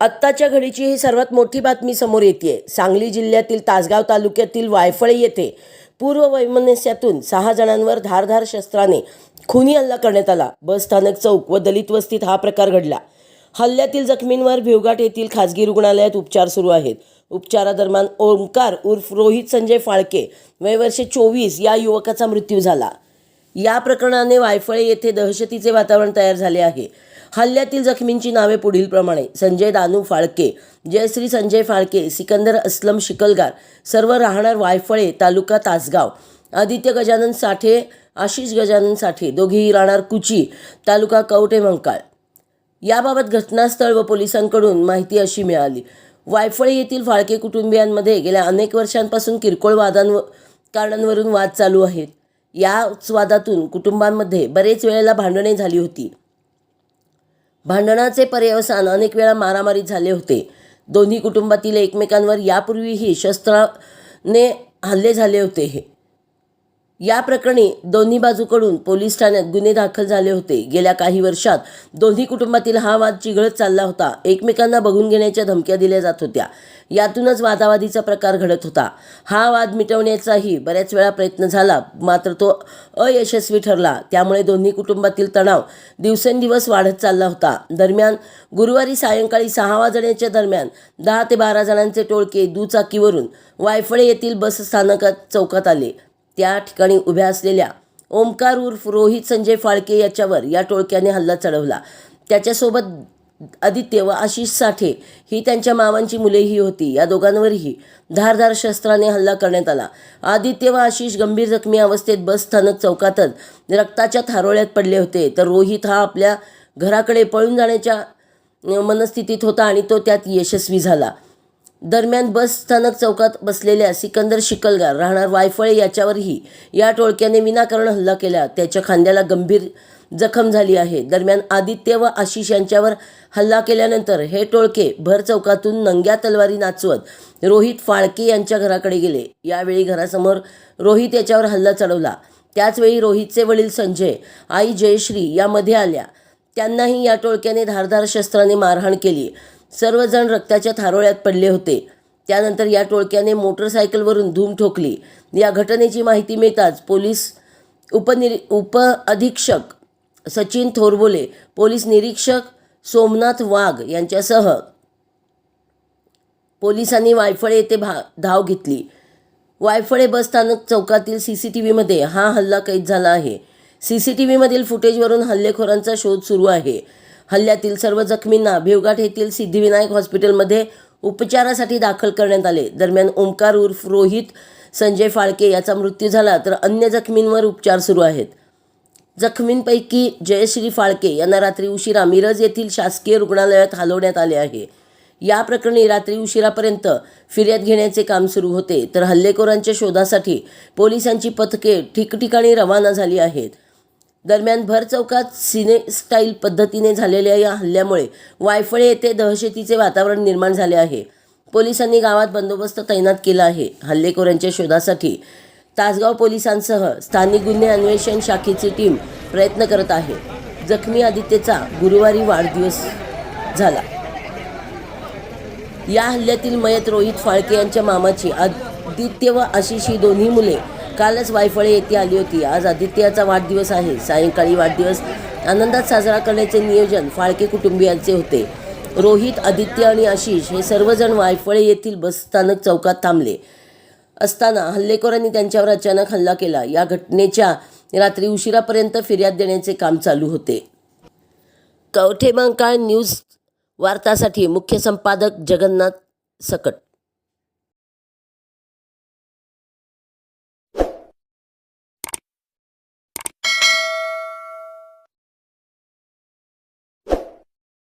आत्ताच्या घडीची ही सर्वात मोठी बातमी समोर येते सांगली जिल्ह्यातील तासगाव तालुक्यातील वायफळे येथे पूर्व वैमनस्यातून सहा जणांवर धारधार शस्त्राने खुनी हल्ला करण्यात आला. बस स्थानक चौक व दलित वस्तीत हा प्रकार घडला. हल्ल्यातील जखमींवर भिवघाट येथील खाजगी रुग्णालयात उपचार सुरू आहेत. उपचारादरम्यान ओंकार उर्फ रोहित संजय फाळके वय वर्षे चोवीस या युवकाचा मृत्यू झाला. या प्रकरणाने वायफळे येथे दहशतीचे वातावरण तयार झाले आहे. हल्ल्यातील जखमींची नावे पुढीलप्रमाणे. संजय दानू फाळके जयश्री संजय फाळके सिकंदर अस्लम शिकलगार सर्व राहणार वायफळे तालुका तासगाव आदित्य गजानन साठे आशिष गजानन साठे दोघेही राहणार कुची तालुका कवटे मंकाळ. याबाबत घटनास्थळ व पोलिसांकडून माहिती अशी मिळाली. वायफळे येथील फाळके कुटुंबियांमध्ये गेल्या अनेक वर्षांपासून किरकोळ वादांव कारणांवरून वाद चालू आहेत. याच वादातून कुटुंबांमध्ये बरेच वेळेला भांडणे झाली होती. भांडणाचे पर्यवसान अनेक वेळा मारामारीत झाले होते. दोन्ही कुटुंबातील एकमेकांवर यापूर्वीही शस्त्राने हल्ले झाले होते. हे या प्रकरणी दोन्ही बाजूकडून पोलीस ठाण्यात गुन्हे दाखल झाले होते. गेल्या काही वर्षात दोन्ही कुटुंबातील हा वाद चिघळत चालला होता. एकमेकांना बघून घेण्याच्या धमक्या दिल्या जात होत्या. यातूनच वादावादीचा प्रकार घडत होता. हा वाद मिटवण्याचाही बऱ्याच वेळा प्रयत्न झाला मात्र तो अयशस्वी ठरला. त्यामुळे दोन्ही कुटुंबातील तणाव दिवसेंदिवस वाढत चालला होता. दरम्यान गुरुवारी सायंकाळी सहा वाजण्याच्या दरम्यान दहा ते बारा जणांचे टोळके दुचाकीवरून वायफळे येथील बस स्थानकात चौकात आले. त्या ठिकाणी उभ्या असलेल्या ओमकार उर्फ रोहित संजय फाळके याच्यावर या टोळक्याने हल्ला चढवला. त्याच्यासोबत आदित्य व आशिष साठे ही त्यांच्या मामांची मुलेही होती. या दोघांवरही धारधार शस्त्राने हल्ला करण्यात आला. आदित्य व आशिष गंभीर जखमी अवस्थेत बस स्थानक चौकातच रक्ताच्या थारोळ्यात पडले होते. तर रोहित हा आपल्या घराकडे पळून जाण्याच्या मनस्थितीत होता आणि तो त्यात यशस्वी झाला. दरम्यान बस स्थानक चौकात बसलेल्या सिकंदर शिकलगार राहणार वायफळे याच्यावरही या टोळक्याने विनाकारण हल्ला केला. त्याच्या खांद्याला गंभीर जखम झाली आहे. दरम्यान आदित्य व आशिष यांच्यावर हल्ला केल्यानंतर हे टोळके भर चौकातून नंग्या तलवारी नाचवत रोहित फाळके यांच्या घराकडे गेले. यावेळी घरासमोर रोहित याच्यावर हल्ला चढवला. त्याचवेळी रोहितचे वडील संजय आई जयश्री यामध्ये आल्या. त्यांनाही या टोळक्याने धारधार शस्त्राने मारहाण केली. सर्वजण रक्ताच्या थारोळ्यात पडले होते. त्यानंतर या टोळक्याने मोटरसायकलवरून धूम ठोकली. या घटनेची माहिती मिळताच पोलीस उपनिरी उप अधीक्षक सचिन थोरबोले पोलीस निरीक्षक सोमनाथ वाघ यांच्यासह पोलिसांनी वायफळे येथे भा धाव घेतली. वायफळे बस स्थानक चौकातील सी सी टी व्हीमध्ये हा हल्ला कैद झाला आहे. सी सी टी व्हीमधील फुटेजवरून हल्लेखोरांचा शोध सुरू आहे. हल्ल्यातील सर्व जखमींना भिवघाट येथील सिद्धिविनायक हॉस्पिटलमध्ये उपचारासाठी दाखल करण्यात आले. दरम्यान ओंकार उर्फ रोहित संजय फाळके याचा मृत्यू झाला तर अन्य जखमींवर उपचार सुरू आहेत. जखमींपैकी जयश्री फाळके यांना रात्री उशिरा मिरज येथील शासकीय रुग्णालयात हलवण्यात आले आहे. या प्रकरणी रात्री उशिरापर्यंत फिर्याद घेण्याचे काम सुरू होते तर हल्लेखोरांच्या शोधासाठी पोलिसांची पथके ठिकठिकाणी रवाना झाली आहेत. दरम्यान भर चौकात सिने स्टाईल पद्धतीने झालेल्या या हल्ल्यामुळे वायफळे येथे दहशतीचे वातावरण निर्माण झाले आहे. पोलिसांनी गावात बंदोबस्त तैनात केला आहे. हल्लेखोरांच्या शोधासाठी तासगाव पोलिसांसह स्थानिक गुन्हे अन्वेषण शाखेची टीम प्रयत्न करत आहे. जखमी आदित्यचा गुरुवारी वाढदिवस झाला. या हल्ल्यातील मयत रोहित फाळके यांच्या मामाची आदित्य व आशिष ही दोन्ही मुले कालच वायफळे येथे आली होती. आज आदित्याचा वाढदिवस आहे. सायंकाळी वाढदिवस आनंदात साजरा करण्याचे नियोजन फाळके कुटुंबियांचे होते. रोहित आदित्य आणि आशिष हे सर्वजण वायफळे येथील बसस्थानक चौकात थांबले असताना हल्लेखोरांनी त्यांच्यावर अचानक हल्ला केला. या घटनेच्या रात्री उशिरापर्यंत फिर्याद देण्याचे काम चालू होते. कवठेमांकाळ न्यूज वार्तासाठी मुख्य संपादक जगन्नाथ सकट.